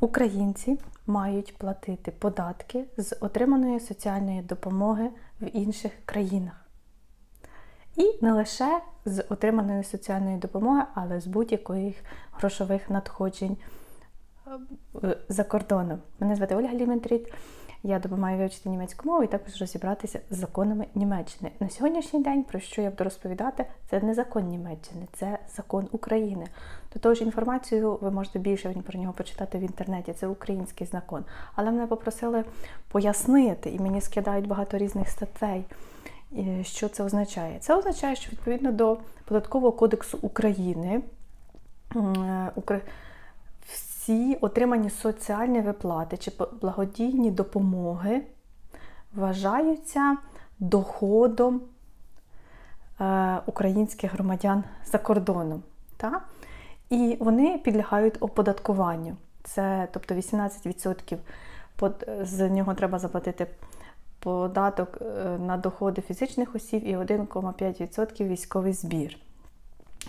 Українці мають платити податки з отриманої соціальної допомоги в інших країнах. І не лише з отриманої соціальної допомоги, але з будь-яких грошових надходжень е, за кордоном. Мене звати Ольга Ліментріт. Я допомагаю вивчити німецьку мову і також розібратися з законами Німеччини. На сьогоднішній день, про що я буду розповідати, це не закон Німеччини, це закон України. До того ж, інформацію ви можете більше про нього почитати в інтернеті. Це український закон. Але мене попросили пояснити, і мені скидають багато різних статей. Що це означає? Це означає, що відповідно до Податкового кодексу України Укра- всі отримані соціальні виплати чи благодійні допомоги вважаються доходом е, українських громадян за кордоном. Та? І вони підлягають оподаткуванню. Це тобто 18% з нього треба заплатити податок е, на доходи фізичних осіб і 1,5% військовий збір.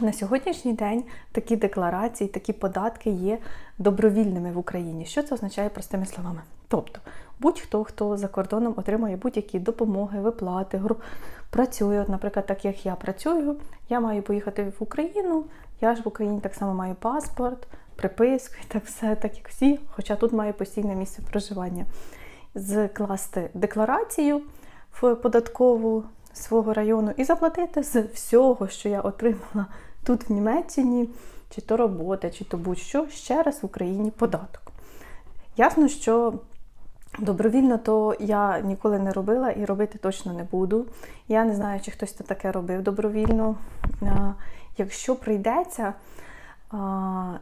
На сьогоднішній день такі декларації, такі податки є добровільними в Україні. Що це означає простими словами? Тобто, будь-хто, хто за кордоном отримує будь-які допомоги, виплати, гру- працює, от, наприклад, так як я працюю, я маю поїхати в Україну, я ж в Україні так само маю паспорт, приписку і так все, так як всі, хоча тут маю постійне місце проживання. Зкласти декларацію в податкову свого району і заплатити з всього, що я отримала тут в Німеччині, чи то робота, чи то будь-що, ще раз в Україні податок. Ясно, що добровільно то я ніколи не робила і робити точно не буду. Я не знаю, чи хтось таке робив добровільно. Якщо прийдеться,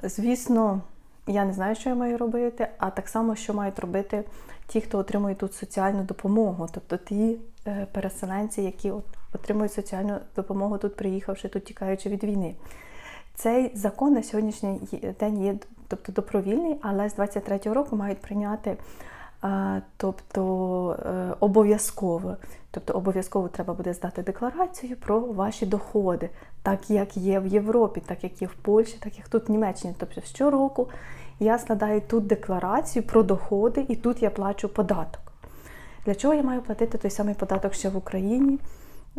звісно, я не знаю, що я маю робити, а так само, що мають робити ті, хто отримує тут соціальну допомогу, тобто ті е, переселенці, які от отримують соціальну допомогу тут, приїхавши, тут тікаючи від війни. Цей закон на сьогоднішній день є тобто, добровільний, але з 23-го року мають прийняти тобто, е, обов'язково. Тобто обов'язково треба буде здати декларацію про ваші доходи, так як є в Європі, так як є в Польщі, так як тут в Німеччині. Тобто щороку я складаю тут декларацію про доходи і тут я плачу податок. Для чого я маю платити той самий податок ще в Україні?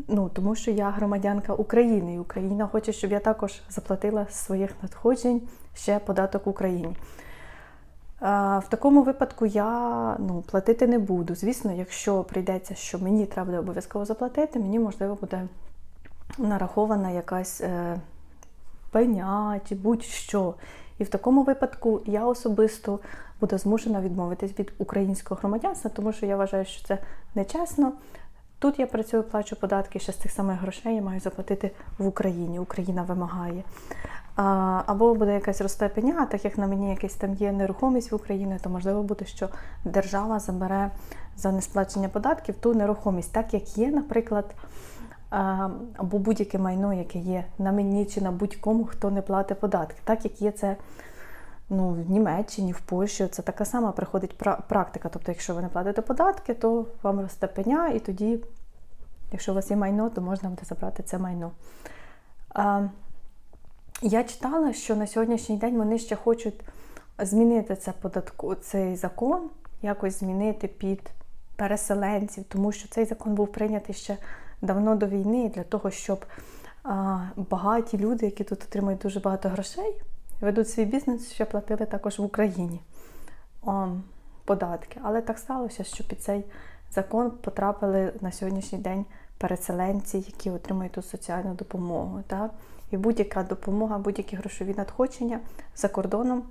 Ну, тому що я громадянка України, і Україна хоче, щоб я також заплатила своїх надходжень ще податок Україні. В такому випадку я ну, платити не буду. Звісно, якщо прийдеться, що мені треба буде обов'язково заплатити, мені можливо буде нарахована якась е, пеня чи будь-що. І в такому випадку я особисто буду змушена відмовитись від українського громадянства, тому що я вважаю, що це нечесно. Тут я працюю, плачу податки, ще з тих самих грошей я маю заплатити в Україні. Україна вимагає. Або буде якась росте пеня, так як на мені якась там є нерухомість в Україні, то можливо буде, що держава забере за несплачення податків ту нерухомість, так як є, наприклад, або будь-яке майно, яке є на мені чи на будь-кому, хто не платить податки, так як є це ну, в Німеччині, в Польщі, це така сама приходить практика. Тобто, якщо ви не платите податки, то вам росте пеня, і тоді, якщо у вас є майно, то можна буде забрати це майно. Я читала, що на сьогоднішній день вони ще хочуть змінити це податку, цей закон, якось змінити під переселенців, тому що цей закон був прийнятий ще давно до війни для того, щоб багаті люди, які тут отримують дуже багато грошей, ведуть свій бізнес, ще платили також в Україні податки. Але так сталося, що під цей закон потрапили на сьогоднішній день переселенці, які отримують тут соціальну допомогу. Так? І будь-яка допомога, будь-які грошові надходження за кордоном,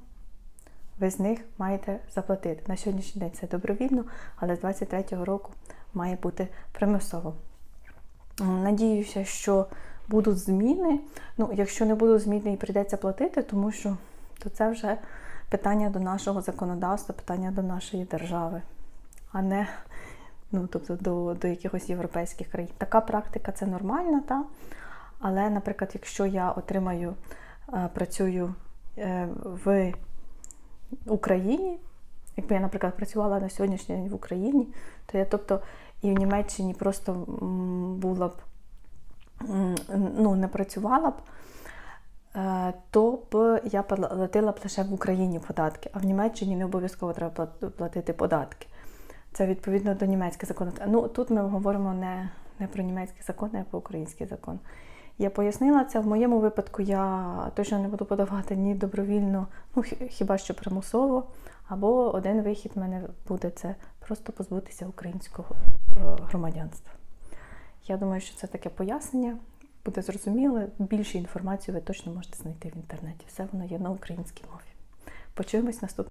ви з них маєте заплатити. На сьогоднішній день це добровільно, але з 23-го року має бути примусово. Надіюся, що будуть зміни. Ну, якщо не будуть зміни і прийдеться платити, тому що то це вже питання до нашого законодавства, питання до нашої держави, а не ну, тобто до, до якихось європейських країн. Така практика це нормально, та? але, наприклад, якщо я отримаю, е, працюю е, в Україні, якби я, наприклад, працювала на сьогоднішній день в Україні, то я, тобто, і в Німеччині просто була б ну, не працювала б, е, то б я платила б лише в Україні податки, а в Німеччині не обов'язково треба плат- платити податки. Це відповідно до німецьких законів. Ну тут ми говоримо не, не про німецькі закони, а про український закон. Я пояснила це. В моєму випадку я точно не буду подавати ні добровільно, ну хіба що примусово, або один вихід в мене буде це просто позбутися українського е, громадянства. Я думаю, що це таке пояснення буде зрозуміле. Більше інформації ви точно можете знайти в інтернеті. Все воно є на українській мові. Почуємось наступного.